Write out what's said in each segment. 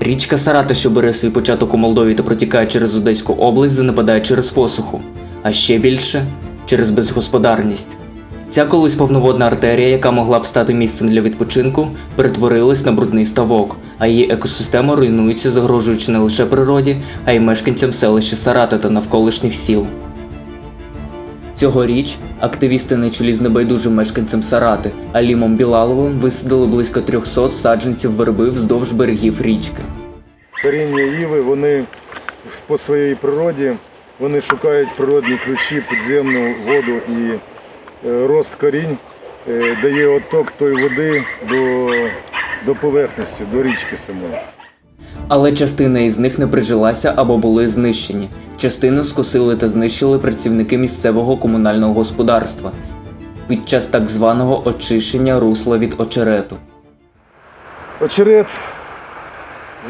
Річка Сарата, що бере свій початок у Молдові та протікає через Одеську область, занепадає через посуху, а ще більше через безгосподарність. Ця колись повноводна артерія, яка могла б стати місцем для відпочинку, перетворилась на брудний ставок, а її екосистема руйнується, загрожуючи не лише природі, а й мешканцям селища Сарата та навколишніх сіл. Цьогоріч активісти на чолі з небайдужим мешканцем Сарати Алімом Білаловим висадили близько 300 саджанців верби вздовж берегів річки. коріння іви, вони по своїй природі вони шукають природні ключі, підземну воду і е, рост корінь е, дає отток тої води до, до поверхності, до річки самої. Але частина із них не прижилася або були знищені. Частину скосили та знищили працівники місцевого комунального господарства під час так званого очищення русла від очерету. Очерет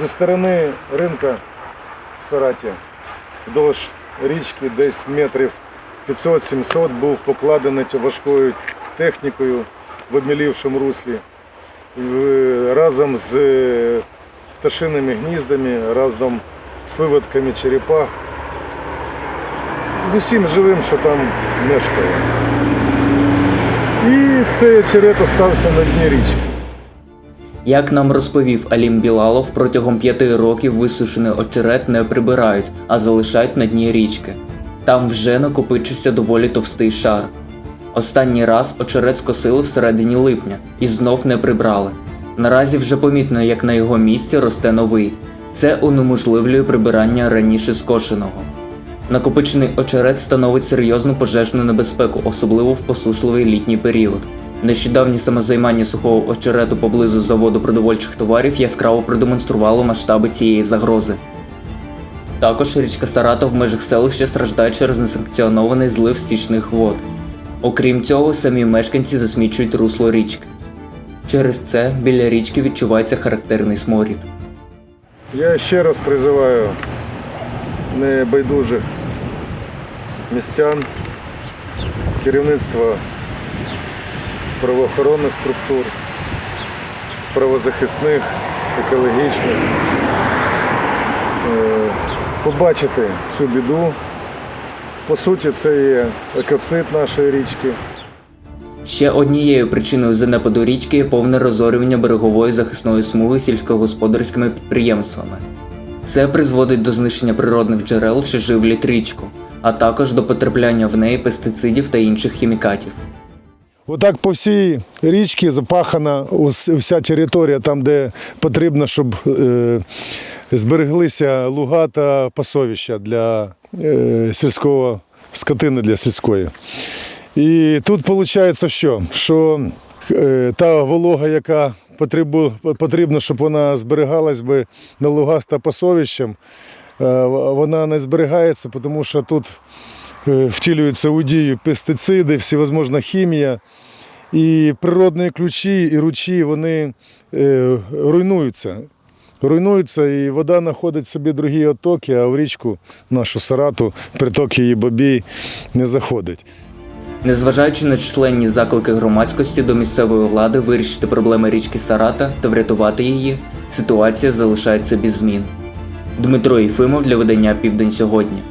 зі сторони ринка в Сараті вдовж річки десь метрів 500-700 був покладений важкою технікою в обмілівшому руслі разом з е, пташиними гніздами, разом з виводками черепах, з- усім живим, що там мешкає. І цей очерет остався на дні річки. Як нам розповів Алім Білалов, протягом п'яти років висушений очерет не прибирають, а залишають на дні річки. Там вже накопичився доволі товстий шар. Останній раз очерет скосили всередині липня і знов не прибрали. Наразі вже помітно, як на його місці росте новий. Це унеможливлює прибирання раніше скошеного. Накопичений очерет становить серйозну пожежну небезпеку, особливо в посушливий літній період. Нещодавнє самозаймання сухого очерету поблизу заводу продовольчих товарів яскраво продемонструвало масштаби цієї загрози. Також річка Сарата в межах селища страждає через несанкціонований злив стічних вод. Окрім цього, самі мешканці засмічують русло річки. Через це біля річки відчувається характерний сморід. Я ще раз призиваю небайдужих містян, керівництва правоохоронних структур, правозахисних, екологічних, е, побачити цю біду. По суті, це є екоцид нашої річки. Ще однією причиною занепаду річки є повне розорювання берегової захисної смуги сільськогосподарськими підприємствами. Це призводить до знищення природних джерел, що живлять річку, а також до потрапляння в неї пестицидів та інших хімікатів. Отак по всій річці запахана вся територія, там, де потрібно, щоб е, збереглися луга та пасовища для е, сільського скотини для сільської. І тут виходить, що? що е, та волога, яка потрібно, щоб вона зберігалась би на лугах та пасовищем, вона не зберігається, тому що тут е, втілюються у дію пестициди, всевозможна хімія. І природні ключі і ручі вони е, руйнуються. Руйнуються, і вода знаходить собі другі оттоки, а в річку нашу Сарату, приток її бобій не заходить. Незважаючи на численні заклики громадськості до місцевої влади вирішити проблеми річки Сарата та врятувати її, ситуація залишається без змін. Дмитро Єфимов для видання Південь сьогодні.